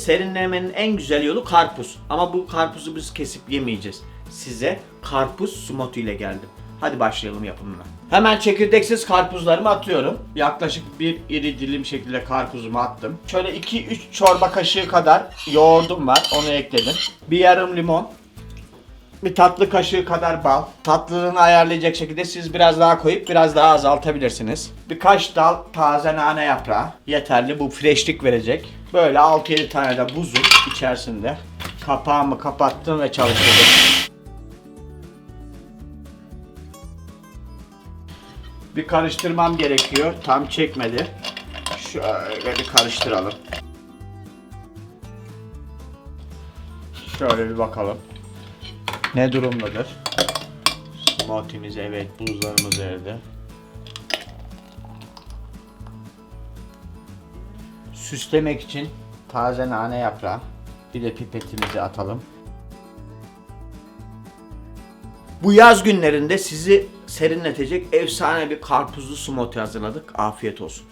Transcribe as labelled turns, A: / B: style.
A: Serinlemenin en güzel yolu karpuz. Ama bu karpuzu biz kesip yemeyeceğiz. Size karpuz smoothie ile geldim. Hadi başlayalım yapımına. Hemen çekirdeksiz karpuzlarımı atıyorum. Yaklaşık bir iri dilim şekilde karpuzumu attım. Şöyle 2-3 çorba kaşığı kadar yoğurdum var. Onu ekledim. Bir yarım limon. Bir tatlı kaşığı kadar bal. Tatlılığını ayarlayacak şekilde siz biraz daha koyup biraz daha azaltabilirsiniz. Birkaç dal taze nane yaprağı. Yeterli bu freshlik verecek. Böyle 6-7 tane de buzun içerisinde. Kapağımı kapattım ve çalıştırdım. Bir karıştırmam gerekiyor. Tam çekmedi. Şöyle bir karıştıralım. Şöyle bir bakalım. Ne durumdadır? Smoothie'miz evet, buzlarımız evde. Süslemek için taze nane yaprağı. Bir de pipetimizi atalım. Bu yaz günlerinde sizi serinletecek efsane bir karpuzlu smoothie hazırladık. Afiyet olsun.